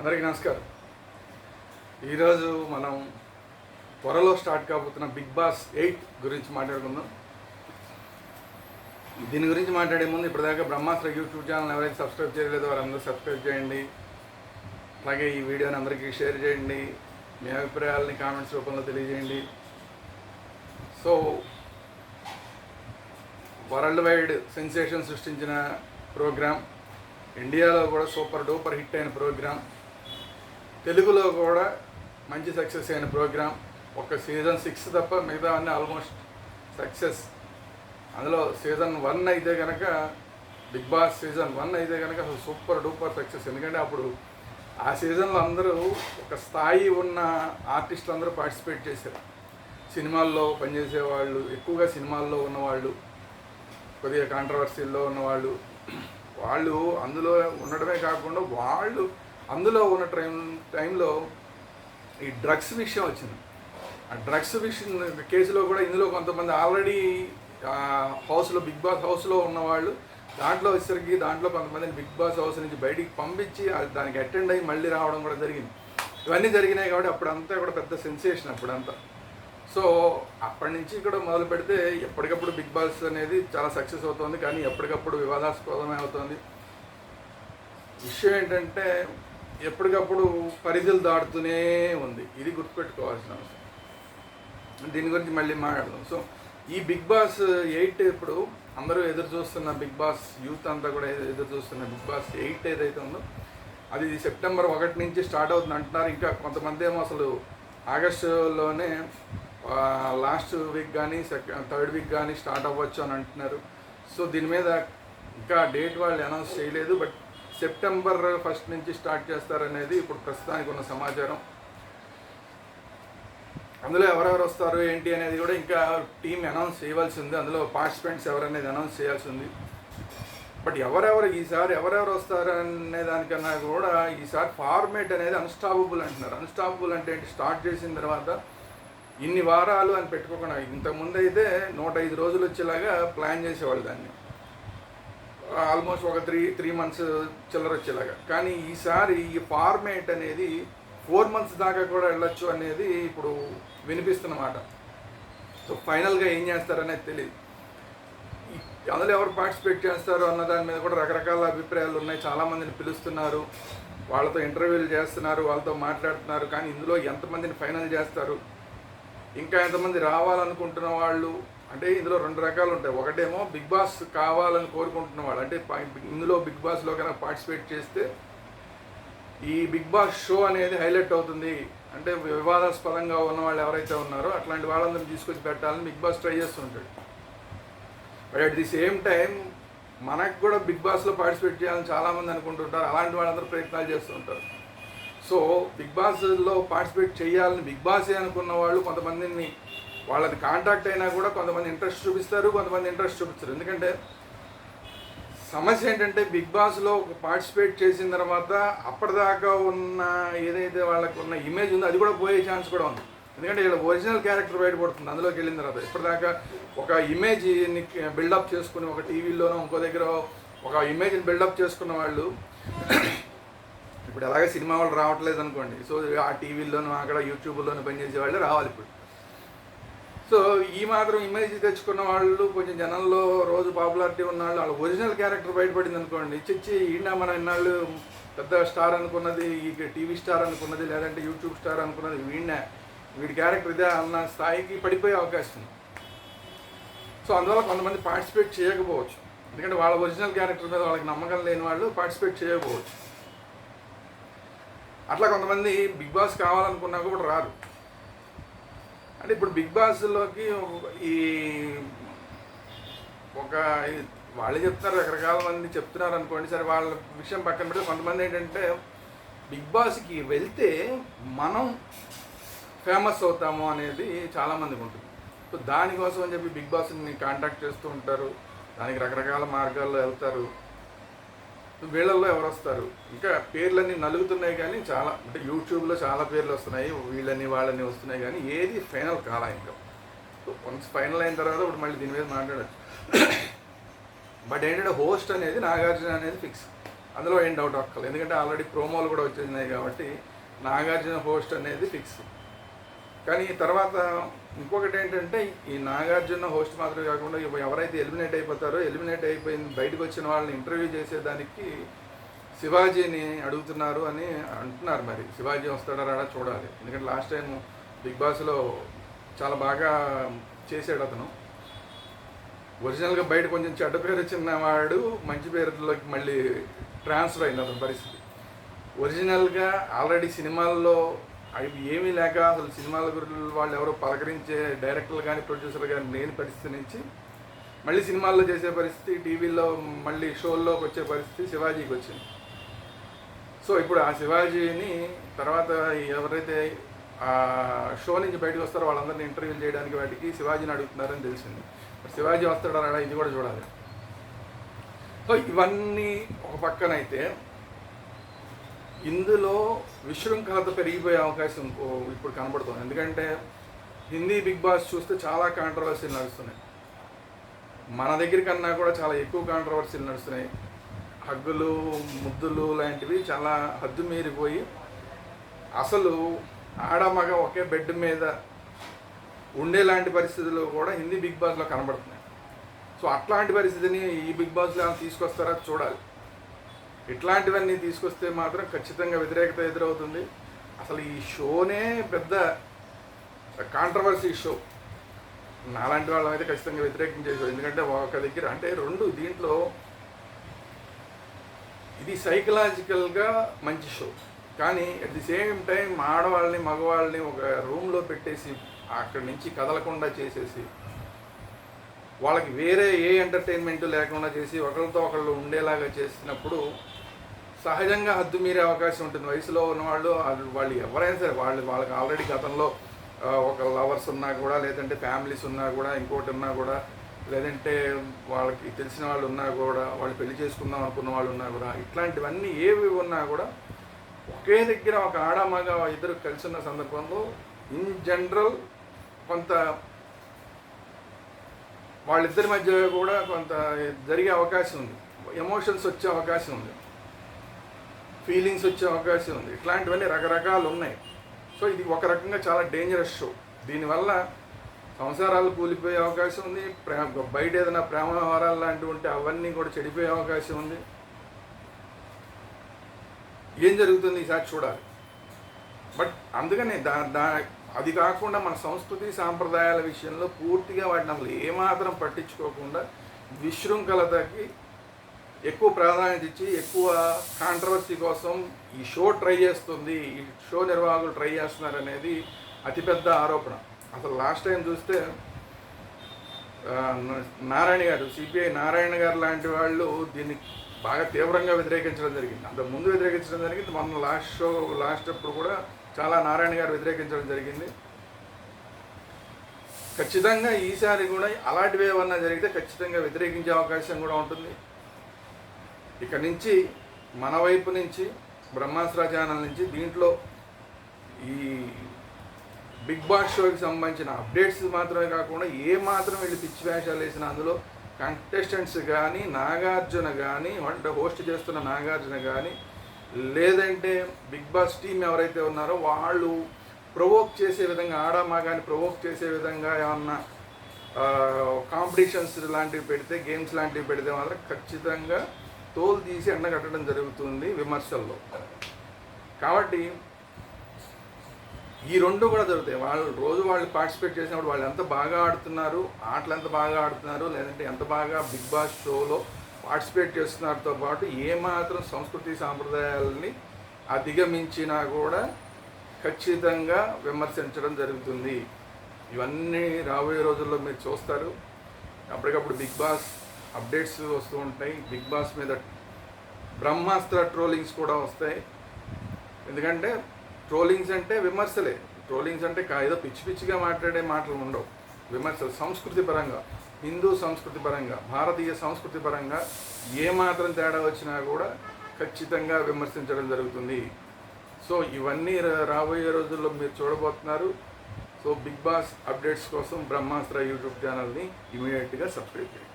అందరికీ నమస్కారం. ఈరోజు మనం త్వరలో స్టార్ట్ కాబోతున్న బిగ్ బాస్ ఎయిట్ గురించి మాట్లాడుకుందాం. దీని గురించి మాట్లాడే ముందు ఇప్పటిదాకా బ్రహ్మాస్త్ర యూట్యూబ్ ఛానల్ ఎవరైతే సబ్స్క్రైబ్ చేయలేదో వారందరూ సబ్స్క్రైబ్ చేయండి. అలాగే ఈ వీడియోని అందరికీ షేర్ చేయండి. మీ అభిప్రాయాలని కామెంట్స్ రూపంలో తెలియజేయండి. సో వరల్డ్ వైడ్ సెన్సేషన్ సృష్టించిన ప్రోగ్రామ్ ఇండియాలో కూడా సూపర్ డూపర్ హిట్ అయిన ప్రోగ్రామ్. తెలుగులో కూడా మంచి సక్సెస్ అయిన ప్రోగ్రామ్. ఒక సీజన్ సిక్స్ తప్ప మిగతా అన్నీ ఆల్మోస్ట్ సక్సెస్. అందులో సీజన్ వన్ అయితే కనుక బిగ్ బాస్ సీజన్ వన్ అయితే కనుక అసలు సూపర్ డూపర్ సక్సెస్. ఎందుకంటే అప్పుడు ఆ సీజన్లో అందరూ ఒక స్థాయి ఉన్న ఆర్టిస్టులు అందరూ పార్టిసిపేట్ చేశారు. సినిమాల్లో పనిచేసే వాళ్ళు ఎక్కువగా సినిమాల్లో ఉన్నవాళ్ళు కొద్దిగా కాంట్రవర్సీల్లో ఉన్నవాళ్ళు. వాళ్ళు అందులో ఉండడమే కాకుండా వాళ్ళు అందులో ఉన్న టైం టైంలో ఈ డ్రగ్స్ విషయం వచ్చింది. ఆ డ్రగ్స్ విషయం కేసులో కూడా ఇందులో కొంతమంది ఆల్రెడీ హౌస్లో బిగ్ బాస్ హౌస్లో ఉన్నవాళ్ళు దాంట్లో వచ్చేసరికి దాంట్లో కొంతమందిని బిగ్ బాస్ హౌస్ నుంచి బయటికి పంపించి దానికి అటెండ్ అయ్యి మళ్ళీ రావడం కూడా జరిగింది. ఇవన్నీ జరిగినాయి కాబట్టి అప్పుడంతా కూడా పెద్ద సెన్సేషన్ అప్పుడంతా. సో అప్పటి నుంచి కూడా మొదలు పెడితే ఎప్పటికప్పుడు బిగ్ బాస్ అనేది చాలా సక్సెస్ అవుతుంది. కానీ ఎప్పటికప్పుడు వివాదాస్పదమే అవుతుంది. విషయం ఏంటంటే ఎప్పటికప్పుడు పరిధులు దాటుతూనే ఉంది. ఇది గుర్తుపెట్టుకోవాల్సిన అవసరం. దీని గురించి మళ్ళీ మాట్లాడదాం. సో ఈ బిగ్ బాస్ ఎయిట్ ఇప్పుడు అందరూ ఎదురు చూస్తున్న బిగ్ బాస్ యూత్ అంతా కూడా ఎదురు చూస్తున్న బిగ్ బాస్ ఎయిట్ ఏదైతే ఉందో అది సెప్టెంబర్ ఒకటి నుంచి స్టార్ట్ అవుతుంది అంటున్నారు. ఇంకా కొంతమంది ఏమో అసలు ఆగస్టులోనే లాస్ట్ వీక్ కానీ సెకండ్ థర్డ్ వీక్ కానీ స్టార్ట్ అవ్వచ్చు అని అంటున్నారు. సో దీని మీద ఇంకా డేట్ వాళ్ళు అనౌన్స్ చేయలేదు బట్ సెప్టెంబర్ ఫస్ట్ నుంచి స్టార్ట్ చేస్తారనేది ఇప్పుడు ప్రస్తుతానికి ఉన్న సమాచారం. అందులో ఎవరెవరు వస్తారు ఏంటి అనేది కూడా ఇంకా టీం అనౌన్స్ చేయవలసి ఉంది. అందులో పార్టిసిపెంట్స్ ఎవరనేది అనౌన్స్ చేయాల్సి ఉంది. బట్ ఎవరెవరు ఈసారి ఎవరెవరు వస్తారు అనే దానికన్నా కూడా ఈసారి ఫార్మేట్ అనేది అన్స్టాపబుల్ అంటున్నారు. అన్స్టాపబుల్ అంటే ఏంటి? స్టార్ట్ చేసిన తర్వాత ఇన్ని వారాలు అని పెట్టుకోకుండా ఇంతకుముందు అయితే నూట ఐదు రోజులు వచ్చేలాగా ప్లాన్ చేసేవాళ్ళు దాన్ని. ఆల్మోస్ట్ ఒక త్రీ త్రీ మంత్స్ చిల్లర వచ్చేలాగా. కానీ ఈసారి ఈ ఫార్మేట్ అనేది ఫోర్ మంత్స్ దాకా కూడా వెళ్ళొచ్చు అనేది ఇప్పుడు వినిపిస్తున్నమాట. సో ఫైనల్గా ఏం చేస్తారనేది తెలియదు అందులో ఎవరు పార్టిసిపేట్ చేస్తారు అన్న దాని మీద కూడా రకరకాల అభిప్రాయాలు ఉన్నాయి. చాలామందిని పిలుస్తున్నారు. వాళ్ళతో ఇంటర్వ్యూలు చేస్తున్నారు వాళ్ళతో మాట్లాడుతున్నారు. కానీ ఇందులో ఎంతమందిని ఫైనల్ చేస్తారు? ఇంకా ఎంతమంది రావాలనుకుంటున్న వాళ్ళు? అంటే ఇందులో రెండు రకాలు ఉంటాయి. ఒకటేమో బిగ్ బాస్ కావాలని కోరుకుంటున్నవాడు అంటే ఇందులో బిగ్ బాస్లో కనుక పార్టిసిపేట్ చేస్తే ఈ బిగ్ బాస్ షో అనేది హైలైట్ అవుతుంది. అంటే వివాదాస్పదంగా ఉన్న వాళ్ళు ఎవరైతే ఉన్నారో అట్లాంటి వాళ్ళందరినీ తీసుకొచ్చి పెట్టాలని బిగ్ బాస్ ట్రై చేస్తుంటాడు but at the same time మనకు కూడా బిగ్ బాస్లో పార్టిసిపేట్ చేయాలని చాలామంది అనుకుంటుంటారు. అలాంటి వాళ్ళందరూ ప్రయత్నాలు చేస్తుంటారు సో బిగ్ బాస్లో పార్టిసిపేట్ చేయాలని బిగ్ బాసే అనుకున్న వాళ్ళు కొంతమందిని వాళ్ళని కాంటాక్ట్ అయినా కూడా కొంతమంది ఇంట్రెస్ట్ చూపిస్తారు కొంతమంది ఇంట్రెస్ట్ చూపిస్తారు. ఎందుకంటే సమస్య ఏంటంటే బిగ్ బాస్లో పార్టిసిపేట్ చేసిన తర్వాత అప్పటిదాకా ఉన్న ఏదైతే వాళ్ళకు ఉన్న ఇమేజ్ ఉందో అది కూడా పోయే ఛాన్స్ కూడా ఉంది. ఎందుకంటే వీళ్ళ ఒరిజినల్ క్యారెక్టర్ బయటపడుతుంది అందులోకి వెళ్ళిన తర్వాత. ఇప్పటిదాకా ఒక ఇమేజ్ బిల్డప్ చేసుకుని ఒక టీవీలోనో ఇంకో దగ్గర ఒక ఇమేజ్ని బిల్డప్ చేసుకున్న వాళ్ళు ఇప్పుడు ఎలాగే సినిమా వాళ్ళు రావట్లేదు అనుకోండి. సో ఆ టీవీల్లోనూ అక్కడ యూట్యూబ్లోనూ పనిచేసే వాళ్ళు రావాలి ఇప్పుడు. సో ఈ మాత్రం ఇమేజ్ తెచ్చుకున్న వాళ్ళు కొంచెం జనంలో రోజు పాపులారిటీ ఉన్న వాళ్ళు వాళ్ళ ఒరిజినల్ క్యారెక్టర్ బయటపడింది అనుకోండి చిచ్చి ఈయన మన ఇన్నాళ్ళు పెద్ద స్టార్ అనుకున్నది ఈ టీవీ స్టార్ అనుకున్నది లేదంటే యూట్యూబ్ స్టార్ అనుకున్నది వీడిన. వీడి క్యారెక్టర్ ఇదే అన్న స్థాయికి పడిపోయే అవకాశం ఉంది. సో అందువల్ల కొంతమంది పార్టిసిపేట్ చేయకపోవచ్చు. ఎందుకంటే వాళ్ళ ఒరిజినల్ క్యారెక్టర్ మీద వాళ్ళకి నమ్మకం లేని వాళ్ళు పార్టిసిపేట్ చేయకపోవచ్చు. అట్లా కొంతమంది బిగ్ బాస్ కావాలనుకున్నా కూడా రాదు అంటే ఇప్పుడు బిగ్ బాస్లోకి ఈ ఒక వాళ్ళు వాళ్ళే చెప్తున్నారు రకరకాల మంది చెప్తున్నారు అనుకోండి. సరే వాళ్ళ విషయం పక్కన పెడితే కొంతమంది ఏంటంటే బిగ్ బాస్కి వెళ్తే మనం ఫేమస్ అవుతాము అనేది చాలామందికి ఉంటుంది. సో దానికోసం అని చెప్పి బిగ్ బాస్ని కాంటాక్ట్ చేస్తూ ఉంటారు. దానికి రకరకాల మార్గాల్లో వెళ్తారు. వీళ్ళల్లో ఎవరు వస్తారు? ఇంకా పేర్లన్నీ నలుగుతున్నాయి కానీ చాలా అంటే యూట్యూబ్లో చాలా పేర్లు వస్తున్నాయి వీళ్ళని వాళ్ళని వస్తున్నాయి కానీ ఏది ఫైనల్ కాలా ఇంకా? వన్స్ ఫైనల్ అయిన తర్వాత ఇప్పుడు మళ్ళీ దీని మీద మాట్లాడచ్చు. బట్ ఏంటంటే హోస్ట్ అనేది నాగార్జున అనేది ఫిక్స్ అందులో ఏం డౌట్ అక్కర్లేదు. ఎందుకంటే ఆల్రెడీ ప్రోమోలు కూడా వచ్చేసినాయి కాబట్టి నాగార్జున హోస్ట్ అనేది ఫిక్స్ కానీ తర్వాత ఇంకొకటి ఏంటంటే ఈ నాగార్జున హోస్ట్ మాత్రమే కాకుండా ఎవరైతే ఎలిమినేట్ అయిపోతారో ఎలిమినేట్ అయిపోయింది బయటకు వచ్చిన వాళ్ళని ఇంటర్వ్యూ చేసేదానికి శివాజీని అడుగుతున్నారు అని అంటున్నారు మరి. శివాజీ వస్తాడా రాడా చూడాలి. ఎందుకంటే లాస్ట్ టైం బిగ్ బాస్లో చాలా బాగా చేసాడు అతను. ఒరిజినల్గా బయట కొంచెం చెడ్డ పేరు వచ్చిన వాడు మంచి పేరులోకి మళ్ళీ ట్రాన్స్ఫర్ అయింది అతని పరిస్థితి. ఒరిజినల్గా ఆల్రెడీ సినిమాల్లో అవి ఏమీ లేక అసలు సినిమాల గురించి వాళ్ళు ఎవరో పలకరించే డైరెక్టర్లు కానీ ప్రొడ్యూసర్లు కానీ లేని పరిస్థితి నుంచి మళ్ళీ సినిమాల్లో చేసే పరిస్థితి టీవీలో మళ్ళీ షోల్లోకి వచ్చే పరిస్థితి శివాజీకి వచ్చింది. సో ఇప్పుడు ఆ శివాజీని తర్వాత ఎవరైతే ఆ షో నుంచి బయటకు వస్తారో వాళ్ళందరినీ ఇంటర్వ్యూ చేయడానికి వాటికి శివాజీని అడుగుతున్నారని తెలిసింది. శివాజీ వస్తాడా రాడా? ఇది కూడా చూడాలి. సో ఇవన్నీ ఒక పక్కనైతే ఇందులో విశృంఖలత పెరిగిపోయే అవకాశం ఇప్పుడు కనబడుతుంది. ఎందుకంటే హిందీ బిగ్ బాస్ చూస్తే చాలా కాంట్రవర్సీలు నడుస్తున్నాయి. మన దగ్గర కన్నా కూడా చాలా ఎక్కువ కాంట్రవర్సీలు నడుస్తున్నాయి. హగ్గులు ముద్దులు లాంటివి చాలా హద్దు మీరిపోయి అసలు ఆడ మగ ఒకే బెడ్ మీద ఉండేలాంటి పరిస్థితులు కూడా హిందీ బిగ్ బాస్లో కనబడుతున్నాయి. సో అట్లాంటి పరిస్థితిని ఈ బిగ్ బాస్లో తీసుకొస్తారా? చూడాలి. ఇట్లాంటివన్నీ తీసుకొస్తే మాత్రం ఖచ్చితంగా వ్యతిరేకత ఎదురవుతుంది. అసలు ఈ షోనే పెద్ద కాంట్రవర్సీ షో నాలాంటి వాళ్ళం అయితే ఖచ్చితంగా వ్యతిరేకం ఎందుకంటే ఒక దగ్గర అంటే రెండు దీంట్లో ఇది సైకలాజికల్గా మంచి షో కానీ అట్ ది సేమ్ టైం ఆడవాళ్ళని మగవాళ్ళని ఒక రూమ్లో పెట్టేసి అక్కడి నుంచి కదలకుండా చేసేసి వాళ్ళకి వేరే ఏ ఎంటర్టైన్మెంట్ లేకుండా చేసి ఒకరితో ఒకళ్ళు ఉండేలాగా చేసినప్పుడు సహజంగా హద్దు మీరే అవకాశం ఉంటుంది. వయసులో ఉన్నవాళ్ళు వాళ్ళు వాళ్ళు ఎవరైనా సరే వాళ్ళు వాళ్ళకి ఆల్రెడీ గతంలో ఒక లవర్స్ ఉన్నా కూడా లేదంటే ఫ్యామిలీస్ ఉన్నా కూడా ఇంకోటి ఉన్నా కూడా లేదంటే వాళ్ళకి తెలిసిన వాళ్ళు ఉన్నా కూడా వాళ్ళు పెళ్ళి చేసుకుందాం అనుకున్న వాళ్ళు ఉన్నా కూడా ఇట్లాంటివన్నీ ఏవి ఉన్నా కూడా ఒకే దగ్గర ఒక ఆడ మగ ఇద్దరు కలిసి ఉన్న సందర్భంలో ఇన్ జనరల్ కొంత వాళ్ళిద్దరి మధ్య కూడా కొంత జరిగే అవకాశం ఉంది. ఎమోషన్స్ వచ్చే అవకాశం ఉంది. ఫీలింగ్స్ వచ్చే అవకాశం ఉంది. ఇట్లాంటివన్నీ రకరకాలు ఉన్నాయి. సో ఇది ఒక రకంగా చాలా డేంజరస్ షో దీనివల్ల సంసారాలు కూలిపోయే అవకాశం ఉంది. ప్రేమ బయట ఏదైనా ప్రేమ వ్యవహారాలు లాంటివి ఉంటే అవన్నీ కూడా చెడిపోయే అవకాశం ఉంది. ఏం జరుగుతుంది ఈసారి చూడాలి. బట్ అందుకని దా దా అది కాకుండా మన సంస్కృతి సాంప్రదాయాల విషయంలో పూర్తిగా వాటిని అసలు ఏమాత్రం పట్టించుకోకుండా విశృంఖలతకి ఎక్కువ ప్రాధాన్యత ఇచ్చి ఎక్కువ కాంట్రవర్సీ కోసం ఈ షో ట్రై చేస్తుంది ఈ షో నిర్వాహకులు ట్రై చేస్తున్నారు అనేది అతిపెద్ద ఆరోపణ. అసలు లాస్ట్ టైం చూస్తే నారాయణ గారు సిపిఐ నారాయణ గారు లాంటి వాళ్ళు దీన్ని బాగా తీవ్రంగా వ్యతిరేకించడం జరిగింది. అంత ముందు వ్యతిరేకించడం జరిగింది మొన్న లాస్ట్ షో లాస్ట్ అప్పుడు కూడా చాలా నారాయణ గారు వ్యతిరేకించడం జరిగింది. ఖచ్చితంగా ఈసారి కూడా అలాంటివి ఏమన్నా జరిగితే ఖచ్చితంగా వ్యతిరేకించే అవకాశం కూడా ఉంటుంది. ఇక నుంచి మన వైపు నుంచి బ్రహ్మాస్త్ర ఛానల్ నుంచి దీంట్లో ఈ బిగ్ బాస్ షోకి సంబంధించిన అప్డేట్స్ మాత్రమే కాకుండా ఏ మాత్రం వీళ్ళు పిచ్చి వేషాలు వేసిన అందులో కంటెస్టెంట్స్ కానీ నాగార్జున కానీ అంటే హోస్ట్ చేస్తున్న నాగార్జున కానీ లేదంటే బిగ్ బాస్ టీం ఎవరైతే ఉన్నారో వాళ్ళు ప్రొవోక్ చేసే విధంగా ఆడమా కానీ ప్రొవోక్ చేసే విధంగా ఏమన్నా కాంపిటీషన్స్ లాంటివి పెడితే గేమ్స్ లాంటివి పెడితే మాత్రం ఖచ్చితంగా తోలు తీసి ఎండగట్టడం జరుగుతుంది విమర్శల్లో. కాబట్టి ఈ రెండు కూడా జరుగుతాయి. వాళ్ళు రోజు వాళ్ళు పార్టిసిపేట్ చేసినప్పుడు వాళ్ళు ఎంత బాగా ఆడుతున్నారు ఆటలు ఎంత బాగా ఆడుతున్నారు లేదంటే ఎంత బాగా బిగ్ బాస్ షోలో పార్టిసిపేట్ చేస్తున్నారతో పాటు ఏమాత్రం సంస్కృతి సాంప్రదాయాలని అధిగమించినా కూడా ఖచ్చితంగా విమర్శించడం జరుగుతుంది. ఇవన్నీ రాబోయే రోజుల్లో మీరు చూస్తారు. అప్పటికప్పుడు బిగ్ బాస్ అప్డేట్స్ వస్తూ ఉంటాయి. బిగ్ బాస్ మీద బ్రహ్మాస్త్ర ట్రోలింగ్స్ కూడా వస్తాయి. ఎందుకంటే ట్రోలింగ్స్ అంటే విమర్శలే. ట్రోలింగ్స్ అంటే ఏదో పిచ్చి పిచ్చిగా మాట్లాడే మాటలు ఉండవు. విమర్శలు సంస్కృతి పరంగా హిందూ సంస్కృతి పరంగా భారతీయ సంస్కృతి పరంగా ఏ మాత్రం తేడా వచ్చినా కూడా ఖచ్చితంగా విమర్శించడం జరుగుతుంది. సో ఇవన్నీ రా- రాబోయే రోజుల్లో మీరు చూడబోతున్నారు. సో బిగ్ బాస్ అప్డేట్స్ కోసం బ్రహ్మాస్త్ర యూట్యూబ్ ఛానల్ని ఇమీడియట్గా సబ్స్క్రైబ్ చేయండి.